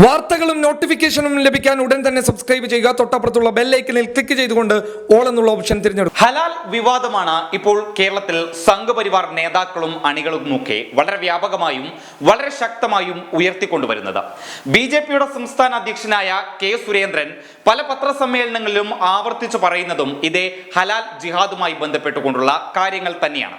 വാർത്തകളും നോട്ടിഫിക്കേഷനും ലഭിക്കാൻ ഉടൻ തന്നെ സബ്സ്ക്രൈബ് ചെയ്യുക. തൊട്ടപ്പുറത്തുള്ള ബെല്ലൈക്കനിൽ ക്ലിക്ക് ചെയ്തുകൊണ്ട് ഓൾ എന്നുള്ള ഓപ്ഷൻ തിരഞ്ഞെടുക്കും ഹലാൽ വിവാദമാണ് ഇപ്പോൾ കേരളത്തിൽ സംഘപരിവാർ നേതാക്കളും അണികളും ഒക്കെ വളരെ വ്യാപകമായും വളരെ ശക്തമായും ഉയർത്തിക്കൊണ്ടുവരുന്നത്. ബി ജെ പിയുടെ സംസ്ഥാന അധ്യക്ഷനായ കെ സുരേന്ദ്രൻ പല പത്രസമ്മേളനങ്ങളിലും ആവർത്തിച്ചു പറയുന്നതും ഇതേ ഹലാൽ ജിഹാദുമായി ബന്ധപ്പെട്ടുകൊണ്ടുള്ള കാര്യങ്ങൾ തന്നെയാണ്.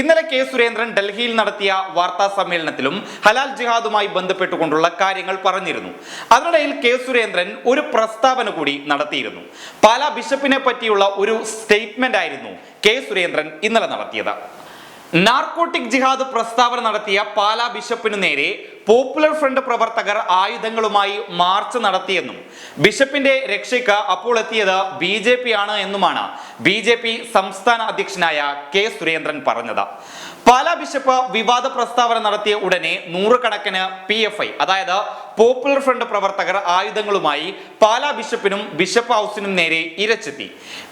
ഇന്നലെ കെ സുരേന്ദ്രൻ ഡൽഹിയിൽ നടത്തിയ വാർത്താ സമ്മേളനത്തിലും ഹലാൽ ജിഹാദുമായി ബന്ധപ്പെട്ടുകൊണ്ടുള്ള കാര്യങ്ങൾ പറഞ്ഞിരുന്നു. അതിനിടയിൽ കെ സുരേന്ദ്രൻ ഒരു പ്രസ്താവന കൂടി നടത്തിയിരുന്നു. പാലാ ബിഷപ്പിനെ പറ്റിയുള്ള ഒരു സ്റ്റേറ്റ്മെന്റ് ആയിരുന്നു കെ സുരേന്ദ്രൻ ഇന്നലെ നടത്തിയത്. നാർക്കോട്ടിക് ജിഹാദ് പ്രസ്താവന നടത്തിയ പാലാ ബിഷപ്പിനു നേരെ പോപ്പുലർ ഫ്രണ്ട് പ്രവർത്തകർ ആയുധങ്ങളുമായി മാർച്ച് നടത്തിയെന്നും ബിഷപ്പിന്റെ രക്ഷയ്ക്ക് അപ്പോൾ എത്തിയത് ബി ജെ പി ആണ് എന്നുമാണ് ബി ജെ പി സംസ്ഥാന അധ്യക്ഷനായ കെ സുരേന്ദ്രൻ പറഞ്ഞത്. പാലാ ബിഷപ്പ് വിവാദ പ്രസ്താവന നടത്തിയ ഉടനെ നൂറുകണക്കിന് പി എഫ് ഐ അതായത് പോപ്പുലർ ഫ്രണ്ട് പ്രവർത്തകർ ആയുധങ്ങളുമായി പാലാ ബിഷപ്പിനും ബിഷപ്പ് ഹൗസിനും നേരെ ഇരച്ചെത്തി.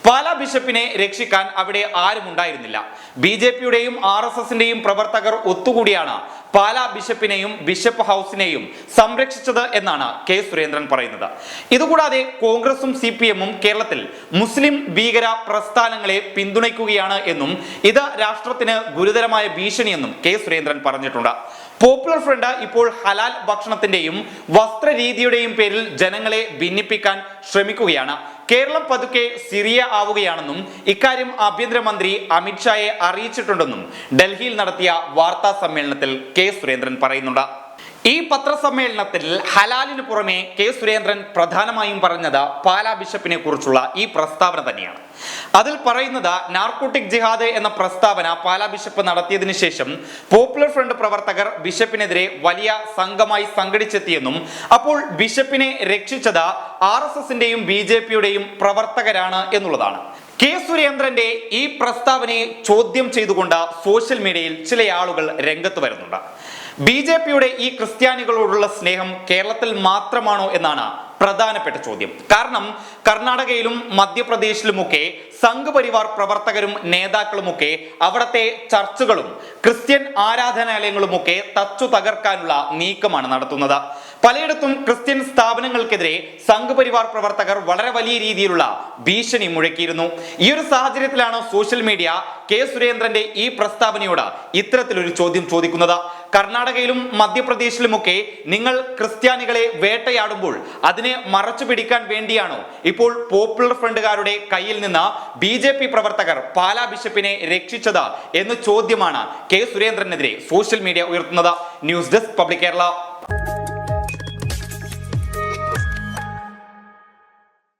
പാലാ ബിഷപ്പിനെ രക്ഷിക്കാൻ അവിടെ ആരുമുണ്ടായിരുന്നില്ല. ബി ജെ പിയുടെയും ആർ എസ് എസിന്റെയും പ്രവർത്തകർ ഒത്തുകൂടിയാണ് പാലാ ബിഷപ്പിനെയും ബിഷപ്പ് ഹൗസിനെയും സംരക്ഷിച്ചത് എന്നാണ് കെ സുരേന്ദ്രൻ പറയുന്നത്. ഇതുകൂടാതെ കോൺഗ്രസും സി പി എമ്മും കേരളത്തിൽ മുസ്ലിം ഭീകര പ്രസ്ഥാനങ്ങളെ പിന്തുണയ്ക്കുകയാണ് എന്നും ഇത് രാഷ്ട്രത്തിന് ഗുരുതരമായ ഭീഷണിയെന്നും കെ സുരേന്ദ്രൻ പറഞ്ഞിട്ടുണ്ട്. പോപ്പുലർ ഫ്രണ്ട് ഇപ്പോൾ ഹലാൽ ഭക്ഷണത്തിന്റെയും വസ്ത്രരീതിയുടെയും പേരിൽ ജനങ്ങളെ ഭിന്നിപ്പിക്കാൻ ശ്രമിക്കുകയാണ്. കേരളം പതുക്കെ സിറിയ ആവുകയാണെന്നും ഇക്കാര്യം ആഭ്യന്തരമന്ത്രി അമിത്ഷായെ അറിയിച്ചിട്ടുണ്ടെന്നും ഡൽഹിയിൽ നടത്തിയ വാർത്താ സമ്മേളനത്തിൽ കെ സുരേന്ദ്രൻ പറയുന്നുണ്ട്. ഈ പത്രസമ്മേളനത്തിൽ ഹലാലിന് പുറമെ കെ സുരേന്ദ്രൻ പ്രധാനമായും പറഞ്ഞത് പാലാ ബിഷപ്പിനെ കുറിച്ചുള്ള ഈ പ്രസ്താവന തന്നെയാണ്. അതിൽ പറയുന്നത് നാർക്കോട്ടിക് ജിഹാദ് എന്ന പ്രസ്താവന പാലാ ബിഷപ്പ് നടത്തിയതിനു ശേഷം പോപ്പുലർ ഫ്രണ്ട് പ്രവർത്തകർ ബിഷപ്പിനെതിരെ വലിയ സംഘമായി സംഘടിച്ചെത്തിയെന്നും അപ്പോൾ ബിഷപ്പിനെ രക്ഷിച്ചത് ആർ എസ് എസിന്റെയും ബി ജെ പിയുടെയും പ്രവർത്തകരാണ് എന്നുള്ളതാണ്. കെ സുരേന്ദ്രന്റെ ഈ പ്രസ്താവനയെ ചോദ്യം ചെയ്തുകൊണ്ട് സോഷ്യൽ മീഡിയയിൽ ചില ആളുകൾ രംഗത്ത് വരുന്നുണ്ട്. ബി ജെ പിയുടെ ഈ ക്രിസ്ത്യാനികളോടുള്ള സ്നേഹം കേരളത്തിൽ മാത്രമാണോ എന്നാണ് പ്രധാനപ്പെട്ട ചോദ്യം. കാരണം കർണാടകയിലും മധ്യപ്രദേശിലുമൊക്കെ സംഘപരിവാർ പ്രവർത്തകരും നേതാക്കളുമൊക്കെ അവിടത്തെ ചർച്ചുകളും ക്രിസ്ത്യൻ ആരാധനാലയങ്ങളുമൊക്കെ തച്ചു തകർക്കാനുള്ള നീക്കമാണ് നടത്തുന്നത്. പലയിടത്തും ക്രിസ്ത്യൻ സ്ഥാപനങ്ങൾക്കെതിരെ സംഘപരിവാർ പ്രവർത്തകർ വളരെ വലിയ രീതിയിലുള്ള ഭീഷണി മുഴക്കിയിരുന്നു. ഈ ഒരു സാഹചര്യത്തിലാണ് സോഷ്യൽ മീഡിയ കെ സുരേന്ദ്രന്റെ ഈ പ്രസ്താവനയോട് ഇത്തരത്തിലൊരു ചോദ്യം ചോദിക്കുന്നത്. കർണാടകയിലും മധ്യപ്രദേശിലുമൊക്കെ നിങ്ങൾ ക്രിസ്ത്യാനികളെ വേട്ടയാടുമ്പോൾ അതിനെ മറച്ചു പിടിക്കാൻ വേണ്ടിയാണോ? ഇപ്പോൾ പോപ്പുലർ ഫ്രണ്ടുകാരുടെ കയ്യിൽ നിന്ന് ബി ജെ പി പ്രവർത്തകർ പാലാ ബിഷപ്പിനെ രക്ഷിച്ചത് എന്ന ചോദ്യമാണ് കെ സുരേന്ദ്രനെതിരെ സോഷ്യൽ മീഡിയ ഉയർത്തുന്നത്. News desk public Kerala.